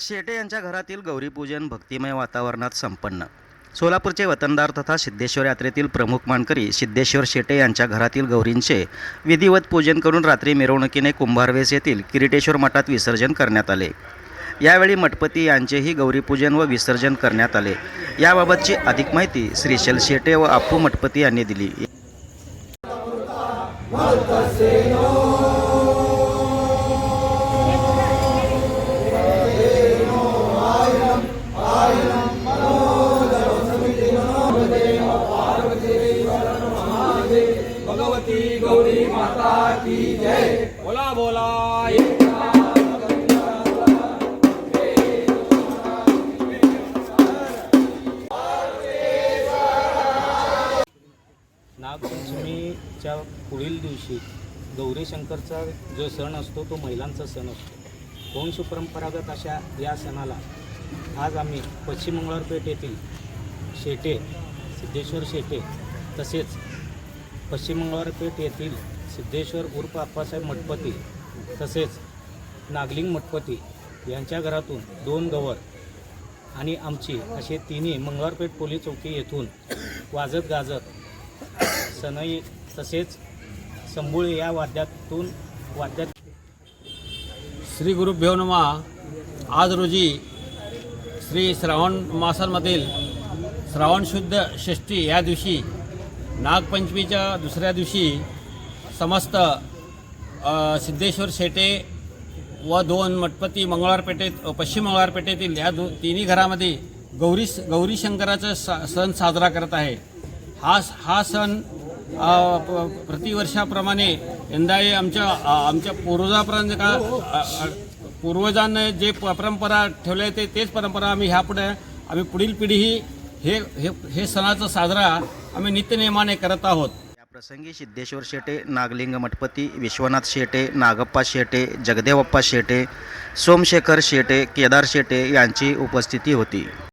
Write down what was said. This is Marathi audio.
शेटे यांच्या घरातील गौरीपूजन भक्तिमय वातावरणात संपन्न. सोलापूरचे वतनदार तथा सिद्धेश्वर यात्रेतील प्रमुख मानकरी सिद्धेश्वर शेटे यांच्या घरातील गौरींचे विधिवत पूजन करून रात्री मिरवणुकीने कुंभारवेस येथील किरीटेश्वर मठात विसर्जन करण्यात आले. यावेळी मठपती यांचेही गौरीपूजन व विसर्जन करण्यात आले. याबाबतची अधिक माहिती श्रीशैल शेटे व आप्पू मठपती यांनी दिली. भगवती गौरी माता की जय। बोला बोला। नागपंचमीच्या पुढील दिवशी गौरीशंकरचा जो सण असतो तो महिलांचा सण असतो. वंश परंपरागत अशा या सणाला? आज आम्ही पश्चिम मंगळवारपेठ येथील शेटे सिद्धेश्वर शेटे तसेच पश्चिम मंगळवारपेठ येथील सिद्धेश्वर उर्फ आप्पासाहेब मठपती तसेच नागलिंग मठपती यांच्या घरातून दोन गवर आणि आमची असे तिन्ही मंगळवारपेठ पोलीस चौकी येथून वाजत गाजत सनई तसेच संबुळे या वाद्यातून वाद्यात श्री गुरु भेवनमा आज रोजी श्री श्रावण मासांमधील श्रावण शुद्ध षष्ठी या दिवशी नागपंचमीच्या दुसऱ्या दिवशी समस्त सिद्धेश्वर शेटे व दोन मठपती मंगळवारपेठेत पश्चिम मंगळवारपेठेतील या दो तिन्ही घरामध्ये गौरी गौरी शंकराचा स सण साजरा करत आहे. हा हा सण प्रतिवर्षाप्रमाणे यंदाही आमच्या आमच्या पूर्वजापर्यंत का पूर्वजांना पूर्वजांनी जे प- परंपरा ठेवल्या ते तेच परंपरा आम्ही ह्यापुढे आम्ही पुढील पिढीही हे हे हे सणाचा साजरा आम्ही नित्यनियमाने करत आहोत. या प्रसंगी सिद्धेश्वर शेटे नागलिंग मठपती विश्वनाथ शेटे नागप्पा शेटे जगदेवप्पा शेटे सोमशेखर शेटे केदार शेटे यांची उपस्थिती होती.